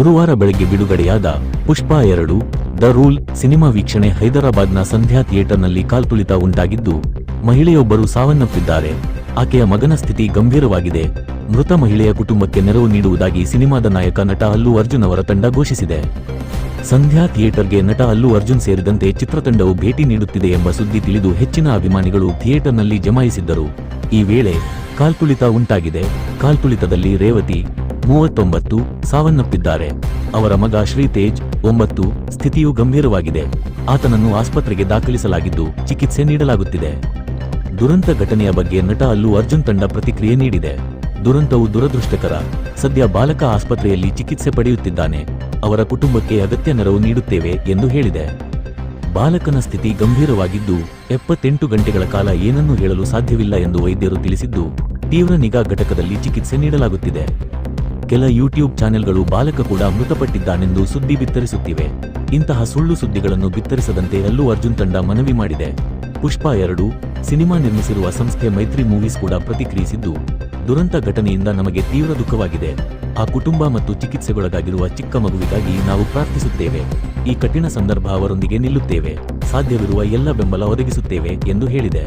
ಗುರುವಾರ ಬೆಳಗ್ಗೆ ಬಿಡುಗಡೆಯಾದ ಪುಷ್ಪ ಎರಡು, ದ ರೂಲ್ ಸಿನಿಮಾ ವೀಕ್ಷಣೆ ಹೈದರಾಬಾದ್ನ ಸಂಧ್ಯಾ ಥಿಯೇಟರ್ನಲ್ಲಿ ಕಾಲ್ತುಳಿತ ಉಂಟಾಗಿದ್ದು, ಮಹಿಳೆಯೊಬ್ಬರು ಸಾವನ್ನಪ್ಪಿದ್ದಾರೆ. ಆಕೆಯ ಮಗನ ಸ್ಥಿತಿ ಗಂಭೀರವಾಗಿದೆ. ಮೃತ ಮಹಿಳೆಯ ಕುಟುಂಬಕ್ಕೆ ನೆರವು ನೀಡುವುದಾಗಿ ಸಿನಿಮಾದ ನಾಯಕ ನಟ ಅಲ್ಲು ಅರ್ಜುನ್ ಅವರ ತಂಡ ಘೋಷಿಸಿದೆ. ಸಂಧ್ಯಾ ಥಿಯೇಟರ್ಗೆ ನಟ ಅಲ್ಲು ಅರ್ಜುನ್ ಸೇರಿದಂತೆ ಚಿತ್ರತಂಡವು ಭೇಟಿ ನೀಡುತ್ತಿದೆ ಎಂಬ ಸುದ್ದಿ ತಿಳಿದು ಹೆಚ್ಚಿನ ಅಭಿಮಾನಿಗಳು ಥಿಯೇಟರ್ನಲ್ಲಿ ಜಮಾಯಿಸಿದ್ದರು. ಈ ವೇಳೆ ಕಾಲ್ತುಳಿತ ಉಂಟಾಗಿದೆ. ಕಾಲ್ತುಳಿತದಲ್ಲಿ ರೇವತಿ ಮೂವತ್ತೊಂಬತ್ತು ಸಾವನ್ನಪ್ಪಿದ್ದಾರೆ. ಅವರ ಮಗ ಶ್ರೀತೇಜ್ ಒಂಬತ್ತು ಸ್ಥಿತಿಯು ಗಂಭೀರವಾಗಿದೆ. ಆತನನ್ನು ಆಸ್ಪತ್ರೆಗೆ ದಾಖಲಿಸಲಾಗಿದ್ದು ಚಿಕಿತ್ಸೆ ನೀಡಲಾಗುತ್ತಿದೆ. ದುರಂತ ಘಟನೆಯ ಬಗ್ಗೆ ನಟ ಅಲ್ಲು ಅರ್ಜುನ್ ತಂಡ ಪ್ರತಿಕ್ರಿಯೆ ನೀಡಿದೆ. ದುರಂತವು ದುರದೃಷ್ಟಕರ. ಸದ್ಯ ಬಾಲಕ ಆಸ್ಪತ್ರೆಯಲ್ಲಿ ಚಿಕಿತ್ಸೆ ಪಡೆಯುತ್ತಿದ್ದಾನೆ. ಅವರ ಕುಟುಂಬಕ್ಕೆ ಅಗತ್ಯ ನೆರವು ನೀಡುತ್ತೇವೆ ಎಂದು ಹೇಳಿದೆ. ಬಾಲಕನ ಸ್ಥಿತಿ ಗಂಭೀರವಾಗಿದ್ದು ಎಪ್ಪತ್ತೆಂಟು ಗಂಟೆಗಳ ಕಾಲ ಏನನ್ನೂ ಹೇಳಲು ಸಾಧ್ಯವಿಲ್ಲ ಎಂದು ವೈದ್ಯರು ತಿಳಿಸಿದ್ದು, ತೀವ್ರ ನಿಗಾ ಘಟಕದಲ್ಲಿ ಚಿಕಿತ್ಸೆ ನೀಡಲಾಗುತ್ತಿದೆ. ಕೆಲ ಯೂಟ್ಯೂಬ್ ಚಾನೆಲ್ಗಳು ಬಾಲಕ ಕೂಡ ಮೃತಪಟ್ಟಿದ್ದಾನೆಂದು ಸುದ್ದಿ ಬಿತ್ತರಿಸುತ್ತಿವೆ. ಇಂತಹ ಸುಳ್ಳು ಸುದ್ದಿಗಳನ್ನು ಬಿತ್ತರಿಸದಂತೆ ಅಲ್ಲು ಅರ್ಜುನ್ ತಂಡ ಮನವಿ ಮಾಡಿದೆ. ಪುಷ್ಪ ಎರಡು, ಸಿನಿಮಾ ನಿರ್ಮಿಸಿರುವ ಸಂಸ್ಥೆ ಮೈತ್ರಿ ಮೂವೀಸ್ ಕೂಡ ಪ್ರತಿಕ್ರಿಯಿಸಿದ್ದು, ದುರಂತ ಘಟನೆಯಿಂದ ನಮಗೆ ತೀವ್ರ ದುಃಖವಾಗಿದೆ. ಆ ಕುಟುಂಬ ಮತ್ತು ಚಿಕಿತ್ಸೆಗೊಳಗಾಗಿರುವ ಚಿಕ್ಕ ಮಗುವಿಗಾಗಿ ನಾವು ಪ್ರಾರ್ಥಿಸುತ್ತೇವೆ. ಈ ಕಠಿಣ ಸಂದರ್ಭ ಅವರೊಂದಿಗೆ ನಿಲ್ಲುತ್ತೇವೆ. ಸಾಧ್ಯವಿರುವ ಎಲ್ಲ ಬೆಂಬಲ ಒದಗಿಸುತ್ತೇವೆ ಎಂದು ಹೇಳಿದೆ.